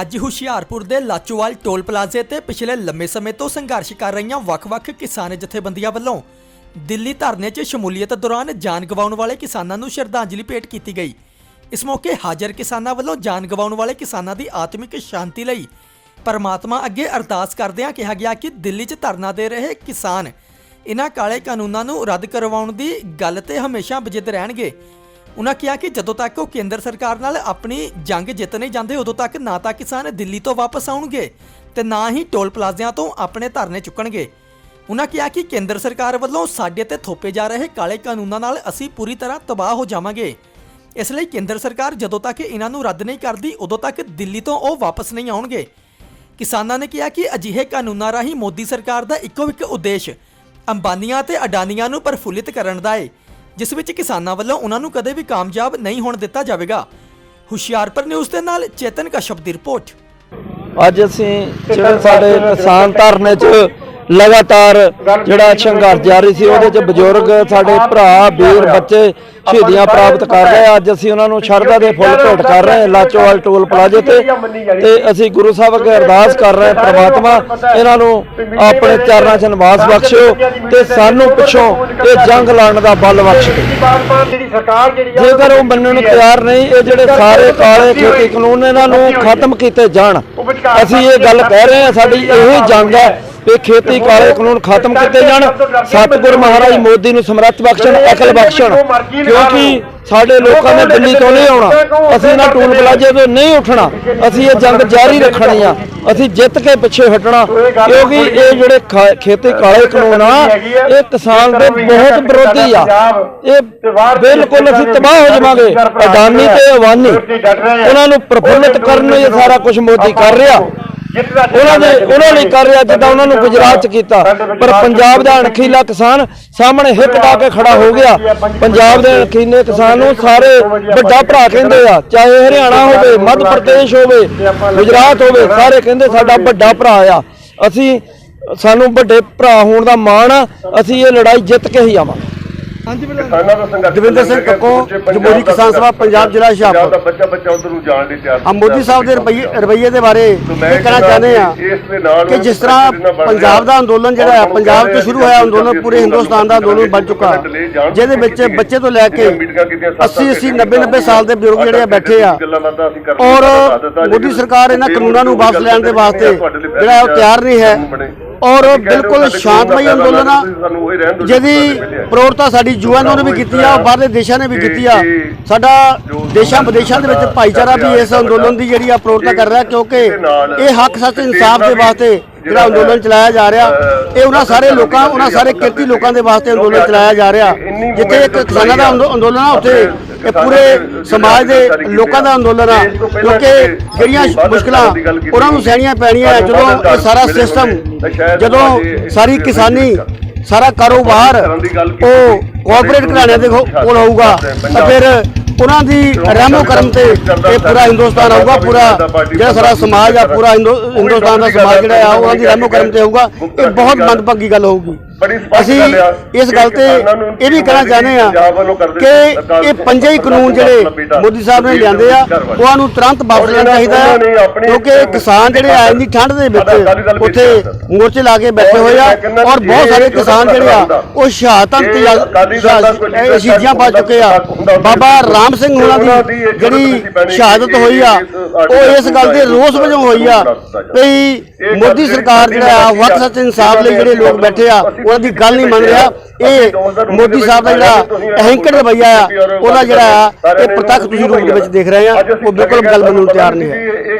ਅੱਜ ਹੁਸ਼ਿਆਰਪੁਰ ਦੇ ਲਾਚੋਵਾਲ ਟੋਲ ਪਲਾਜ਼ੇ ਤੇ ਪਿਛਲੇ ਲੰਮੇ ਸਮੇਂ ਤੋਂ ਸੰਘਰਸ਼ ਕਰ ਰਹੀਆਂ ਵੱਖ-ਵੱਖ ਕਿਸਾਨ ਜਥੇਬੰਦੀਆਂ ਵੱਲੋਂ ਦਿੱਲੀ ਧਰਨੇ 'ਚ ਸ਼ਮੂਲੀਅਤ ਦੌਰਾਨ ਜਾਨ ਗਵਾਉਣ ਵਾਲੇ ਕਿਸਾਨਾਂ ਨੂੰ ਸ਼ਰਧਾਂਜਲੀ ਭੇਟ ਕੀਤੀ ਗਈ। ਇਸ ਮੌਕੇ ਹਾਜ਼ਰ ਕਿਸਾਨਾਂ ਵੱਲੋਂ ਜਾਨ ਗਵਾਉਣ ਵਾਲੇ ਕਿਸਾਨਾਂ ਦੀ ਆਤਮਿਕ ਸ਼ਾਂਤੀ ਲਈ ਪਰਮਾਤਮਾ ਅੱਗੇ ਅਰਦਾਸ ਕਰਦਿਆਂ ਕਿਹਾ ਗਿਆ ਕਿ ਦਿੱਲੀ 'ਚ ਧਰਨਾ ਦੇ ਰਹੇ ਕਿਸਾਨ ਇਹਨਾਂ ਕਾਲੇ ਕਾਨੂੰਨਾਂ ਨੂੰ ਰੱਦ ਕਰਵਾਉਣ ਦੀ ਗੱਲ ਤੇ ਹਮੇਸ਼ਾ ਵਿਜਿਤ ਰਹਿਣਗੇ। ਉਹਨਾਂ ਕਿਹਾ ਕਿ ਜਦੋਂ ਤੱਕ ਉਹ ਕੇਂਦਰ ਸਰਕਾਰ ਨਾਲ ਆਪਣੀ ਜੰਗ ਜਿੱਤ ਨਹੀਂ ਜਾਂਦੇ, ਉਦੋਂ ਤੱਕ ਨਾ ਤਾਂ ਕਿਸਾਨ ਦਿੱਲੀ ਤੋਂ ਵਾਪਸ ਆਉਣਗੇ ਤੇ ਨਾ ਹੀ ਟੋਲ ਪਲਾਜ਼ਿਆਂ ਤੋਂ ਆਪਣੇ ਧਰਨੇ ਚੁੱਕਣਗੇ। ਉਹਨਾਂ ਕਿਹਾ ਕਿ ਕੇਂਦਰ ਸਰਕਾਰ ਵੱਲੋਂ ਸਾਡੇ ਤੇ ਥੋਪੇ ਜਾ ਰਹੇ ਕਾਲੇ ਕਾਨੂੰਨਾਂ ਨਾਲ ਅਸੀਂ ਪੂਰੀ ਤਰ੍ਹਾਂ ਤਬਾਹ ਹੋ ਜਾਵਾਂਗੇ। ਇਸ ਲਈ ਕੇਂਦਰ ਸਰਕਾਰ ਜਦੋਂ ਤੱਕ ਇਹਨਾਂ ਨੂੰ ਰੱਦ ਨਹੀਂ ਕਰਦੀ, ਉਦੋਂ ਤੱਕ ਦਿੱਲੀ ਤੋਂ ਉਹ ਵਾਪਸ ਨਹੀਂ ਆਉਣਗੇ। ਕਿਸਾਨਾਂ ਨੇ ਕਿਹਾ ਕਿ ਅਜਿਹੇ ਕਾਨੂੰਨਾਂ ਰਾਹੀਂ ਮੋਦੀ ਸਰਕਾਰ ਦਾ ਇੱਕੋ ਇੱਕ ਉਦੇਸ਼ ਅੰਬਾਨੀਆਂ ਤੇ ਅਡਾਨੀਆਂ ਨੂੰ ਪ੍ਰਫੁੱਲਿਤ ਕਰਨ ਦਾ ਹੈ ਜਿਸ ਵਿੱਚ ਕਿਸਾਨਾਂ ਵੱਲੋਂ ਉਹਨਾਂ ਨੂੰ ਕਦੇ ਵੀ ਕਾਮਯਾਬ ਨਹੀਂ ਹੋਣ ਦਿੱਤਾ ਜਾਵੇਗਾ। ਹੁਸ਼ਿਆਰਪੁਰ ਨਿਊਜ਼ ਦੇ ਨਾਲ ਚੇਤਨ ਕਸ਼ਪ ਦੀ ਰਿਪੋਰਟ। ਅੱਜ ਅਸੀਂ ਜਿਹੜੇ ਸਾਡੇ ਕਿਸਾਨ ਧਰਨੇ 'ਚ ਲਗਾਤਾਰ ਜਿਹੜਾ ਸੰਘਰਸ਼ ਜਾਰੀ ਸੀ, ਉਹਦੇ 'ਚ ਬਜ਼ੁਰਗ ਸਾਡੇ ਭਰਾ ਵੀਰ ਬੱਚੇ ਸ਼ਹੀਦੀਆਂ ਪ੍ਰਾਪਤ ਕਰ ਰਹੇ ਅੱਜ ਅਸੀਂ ਉਹਨਾਂ ਨੂੰ ਸ਼ਰਧਾ ਦੇ ਫੁੱਲ ਭੇਟ ਕਰ ਰਹੇ ਹਾਂ, ਲਾਚੋਵਾਲ ਟੋਲ ਪਲਾਜ਼ੇ ਤੇ। ਤੇ ਅਸੀਂ ਗੁਰੂ ਸਾਹਿਬ ਅੱਗੇ ਅਰਦਾਸ ਕਰ ਰਹੇ ਹਾਂ, ਪ੍ਰਮਾਤਮਾ ਇਹਨਾਂ ਨੂੰ ਆਪਣੇ ਚਰਨਾਂ 'ਚ ਨਿਵਾਸ ਬਖਸ਼ਿਓ ਤੇ ਸਾਨੂੰ ਪਿੱਛੋਂ ਇਹ ਜੰਗ ਲੜਨ ਦਾ ਬਲ ਬਖਸ਼। ਦਿਓ ਸਰਕਾਰ ਜਿਹੜੀ ਆ ਜੇਕਰ ਉਹ ਮੰਨਣ ਨੂੰ ਤਿਆਰ ਨਹੀਂ ਇਹ ਜਿਹੜੇ ਸਾਰੇ ਕਾਲੇ ਖੇਤੀ ਕਾਨੂੰਨ ਇਹਨਾਂ ਨੂੰ ਖਤਮ ਕੀਤੇ ਜਾਣ। ਅਸੀਂ ਇਹ ਗੱਲ ਕਹਿ ਰਹੇ ਹਾਂ ਸਾਡੀ ਇਹੋ ਜੰਗ ਹੈ ਵੀ ਖੇਤੀ ਕਾਲੇ ਕਾਨੂੰਨ ਖਤਮ ਕੀਤੇ ਜਾਣ। ਸਤਿਗੁਰ ਮਹਾਰਾਜ ਮੋਦੀ ਨੂੰ ਸਮਰੱਥ ਬਖਸ਼ਣ ਅਕਲ ਬਖਸ਼ਣ ਕਿਉਂਕਿ ਸਾਡੇ ਲੋਕਾਂ ਨੇ ਦਿੱਲੀ ਤੋਂ ਨਹੀਂ ਆਉਣਾ। ਅਸੀਂ ਇਹਨਾਂ ਟੂਲ ਪਲਾਜੇ ਤੋਂ ਨਹੀਂ ਉੱਠਣਾ। ਅਸੀਂ ਇਹ ਜੰਗ ਜਾਰੀ ਰੱਖਣੀ ਆ। ਅਸੀਂ ਜਿੱਤ ਕੇ ਪਿੱਛੇ ਹਟਣਾ ਕਿਉਂਕਿ ਇਹ ਜਿਹੜੇ ਖੇਤੀ ਕਾਲੇ ਕਾਨੂੰਨ ਆ ਇਹ ਕਿਸਾਨ ਦੇ ਬਹੁਤ ਵਿਰੋਧੀ ਆ। ਇਹ ਬਿਲਕੁਲ ਅਸੀਂ ਤਬਾਹ ਹੋ ਜਾਵਾਂਗੇ। ਅਡਾਨੀ ਤੇ ਅਵਾਨੀ। ਉਹਨਾਂ ਨੂੰ ਪ੍ਰਫੁੱਲਿਤ ਕਰਨ ਨੂੰ ਇਹ ਸਾਰਾ ਕੁਝ ਮੋਦੀ ਕਰ ਰਿਹਾ। ਉਹਨਾਂ ਨੇ ਉਹਨਾਂ ਨੇ ਕਰ ਰਿਹਾ ਜਿੱਦਾਂ ਉਹਨਾਂ ਨੂੰ ਗੁਜਰਾਤ ਚ ਕੀਤਾ। ਪਰ ਪੰਜਾਬ ਦਾ ਅਣਖੀਲਾ ਕਿਸਾਨ ਸਾਹਮਣੇ ਹਿੱਕ ਡਾ ਕੇ ਖੜਾ ਹੋ ਗਿਆ। ਪੰਜਾਬ ਦੇ ਅਣਖੀਲੇ ਕਿਸਾਨ ਨੂੰ ਸਾਰੇ ਵੱਡਾ ਭਰਾ ਕਹਿੰਦੇ ਆ ਚਾਹੇ ਹਰਿਆਣਾ ਹੋਵੇ ਮੱਧ ਪ੍ਰਦੇਸ਼ ਹੋਵੇ ਗੁਜਰਾਤ ਹੋਵੇ ਸਾਰੇ ਕਹਿੰਦੇ ਸਾਡਾ ਵੱਡਾ ਭਰਾ ਆ। ਅਸੀਂ ਸਾਨੂੰ ਵੱਡੇ ਭਰਾ ਹੋਣ ਦਾ ਮਾਣ ਆ ਅਸੀਂ ਇਹ ਲੜਾਈ ਜਿੱਤ ਕੇ ਹੀ ਆਵਾਂਗੇ। ਕਿਸਾਨਾਂ ਦਾ ਸੰਘਰਸ਼ ਦਵਿੰਦਰ ਸਿੰਘ ਕੱਕੋ, ਜਮਹੂਰੀ ਕਿਸਾਨ ਸਭਾ ਪੰਜਾਬ ਜ਼ਿਲ੍ਹਾ ਹੁਸ਼ਿਆਰਪੁਰ। ਦਾ ਬੱਚਾ ਬੱਚਾ ਉਧਰ ਨੂੰ ਜਾਣ ਲਈ ਤਿਆਰ ਹਮ ਮੋਦੀ ਸਾਹਿਬ ਦੇ ਰਵੱਈਏ ਰਵੱਈਏ ਦੇ ਬਾਰੇ ਇਹ ਕਹਿਣਾ ਚਾਹੁੰਦੇ ਆ ਕਿ ਜਿਸ ਤਰ੍ਹਾਂ ਪੰਜਾਬ ਦਾ ਅੰਦੋਲਨ ਜਿਹੜਾ ਹੈ ਪੰਜਾਬ ਤੋਂ ਸ਼ੁਰੂ ਹੋਇਆ ਅੰਦੋਲਨ ਪੂਰੇ ਹਿੰਦੁਸਤਾਨ ਦਾ ਅੰਦੋਲਨ ਬਣ ਚੁੱਕਾ। ਜਿਹਦੇ ਵਿੱਚ ਬੱਚੇ ਤੋਂ ਲੈ ਕੇ 80 80 90 90 ਸਾਲ ਦੇ ਬਜ਼ੁਰਗ ਜਿਹੜੇ ਆ ਬੈਠੇ ਆ। ਔਰ ਮੋਦੀ ਸਰਕਾਰ ਇਹਨਾਂ ਕਾਨੂੰਨਾਂ ਨੂੰ ਵਾਪਸ ਲੈਣ ਦੇ ਵਾਸਤੇ ਜਿਹੜਾ ਉਹ ਤਿਆਰ ਨਹੀਂ ਹੈ। ਔਰ ਬਿਲਕੁਲ ਸ਼ਾਂਤਮਈ ਅੰਦੋਲਨ ਆ। ਜਿਹਦੀ ਪ੍ਰੋੜਤਾ ਸਾਡੀ ਯੂਐਨਓ ਨੇ ਵੀ ਕੀਤੀ ਆ ਬਾਹਰਲੇ ਦੇਸ਼ਾਂ ਨੇ ਵੀ ਕੀਤੀ ਆ। ਸਾਡਾ ਦੇਸ਼ਾਂ ਵਿਦੇਸ਼ਾਂ ਦੇ ਵਿੱਚ ਭਾਈਚਾਰਾ ਵੀ ਇਸ ਅੰਦੋਲਨ ਦੀ ਜਿਹੜੀ ਆ ਪ੍ਰੋੜਤਾ ਕਰ ਰਿਹਾ ਕਿਉਂਕਿ ਇਹ ਹੱਕ ਸੱਚ ਇਨਸਾਫ ਦੇ ਵਾਸਤੇ ਜਿਹੜਾ ਅੰਦੋਲਨ ਚਲਾਇਆ ਜਾ ਰਿਹਾ ਇਹ ਉਹਨਾਂ ਸਾਰੇ ਲੋਕਾਂ ਉਹਨਾਂ ਸਾਰੇ ਕਿਰਤੀ ਲੋਕਾਂ ਦੇ ਵਾਸਤੇ ਅੰਦੋਲਨ ਚਲਾਇਆ ਜਾ ਰਿਹਾ। ਜਿੱਥੇ ਇੱਕ ਕਿਸਾਨਾਂ ਦਾ ਅੰਦੋ- ਅੰਦੋਲਨ ਆ ਉੱਥੇ ਇਹ ਪੂਰੇ ਸਮਾਜ ਦੇ ਲੋਕਾਂ ਦਾ ਅੰਦੋਲਨ ਆ। ਕਿਉਂਕਿ ਜਿਹੜੀਆਂ ਮੁਸ਼ਕਲਾਂ ਉਹਨਾਂ ਨੂੰ ਸਹਿਣੀਆਂ ਪੈਣੀਆਂ ਜਦੋਂ ਇਹ ਸਾਰਾ ਸਿਸਟਮ ਜਦੋਂ ਸਾਰੀ ਕਿਸਾਨੀ ਸਾਰਾ ਕਾਰੋਬਾਰ ਉਹ ਕਾਰਪੋਰੇਟ ਘਰਾਣਿਆਂ ਦੇ ਕੋਲ ਹੋਊਗਾ ਤਾਂ ਫਿਰ ਉਹਨਾਂ ਦੀ ਰਹਿਮੋ ਕਰਮ ਤੇ ਇਹ ਪੂਰਾ ਹਿੰਦੁਸਤਾਨ ਆਊਗਾ, ਪੂਰਾ ਜਿਹੜਾ ਸਾਰਾ ਸਮਾਜ ਆ, ਪੂਰਾ ਹਿੰਦੂ- ਹਿੰਦੁਸਤਾਨ ਦਾ ਸਮਾਜ ਜਿਹੜਾ ਆ, ਉਹਨਾਂ ਦੀ ਰਹਿਮੋ ਕਰਮ ਤੇ ਆਊਗਾ, ਇਹ ਬਹੁਤ ਮੰਦਭਾਗੀ ਗੱਲ ਹੋਊਗੀ। ਅਸੀਂ ਇਸ ਗੱਲ ਤੇ ਇਹ ਵੀ ਕਹਿਣਾ ਚਾਹੁੰਦੇ ਆ ਕਿ ਇਹ ਪੰਜੇ ਹੀ ਕਾਨੂੰਨ ਜਿਹੜੇ ਮੋਦੀ ਸਾਹਿਬ ਨੇ ਲਿਆਂਦੇ ਆ ਉਹਨਾਂ ਨੂੰ ਤੁਰੰਤ ਵਾਪਸ ਲੈਣਾ ਚਾਹੀਦਾ ਕਿਉਂਕਿ ਕਿਸਾਨ ਜਿਹੜੇ ਆ ਇੰਨੀ ਠੰਡ ਦੇ ਵਿੱਚ ਉੱਥੇ ਮੋਰਚੇ ਲਾ ਕੇ ਬੈਠੇ ਹੋਏ ਆ ਔਰ ਬਹੁਤ ਸਾਰੇ ਕਿਸਾਨ ਜਿਹੜੇ ਆ ਉਹ ਸ਼ਹਾਦਤਾਂ ਤੇ ਸ਼ਹੀਦੀਆਂ ਪਾ ਚੁੱਕੇ ਆ। ਬਾਬਾ ਰਾਮ ਸਿੰਘ ਹੋਣਾ ਦੀ ਜਿਹੜੀ ਸ਼ਹਾਦਤ ਹੋਈ ਆ ਉਹ ਇਸ ਗੱਲ ਦੇ ਰੋਸ ਵਜੋਂ ਹੋਈ ਆ ਵੀ ਮੋਦੀ ਸਰਕਾਰ ਜਿਹੜਾ ਆ ਵਕਤ ਸੱਚ ਇਨਸਾਫ ਲਈ ਜਿਹੜੇ ਲੋਕ ਬੈਠੇ ਆ ਉਹਨਾਂ ਦੀ ਗੱਲ ਨਹੀਂ ਮੰਨ ਰਿਹਾ। ਇਹ ਮੋਦੀ ਸਾਹਿਬ ਦਾ ਜਿਹੜਾ ਅਹੰਕਾਰ ਰਵਈਆ ਆ ਉਹਦਾ ਜਿਹੜਾ ਇਹ ਪ੍ਰਤੱਖ ਤੁਸੀਂ ਰੂਪ ਦੇ ਵਿੱਚ ਦੇਖ ਰਹੇ ਆ। ਉਹ ਬਿਲਕੁਲ ਗੱਲ ਮੰਨਣ ਨੂੰ ਤਿਆਰ ਨਹੀਂ ਹੈ।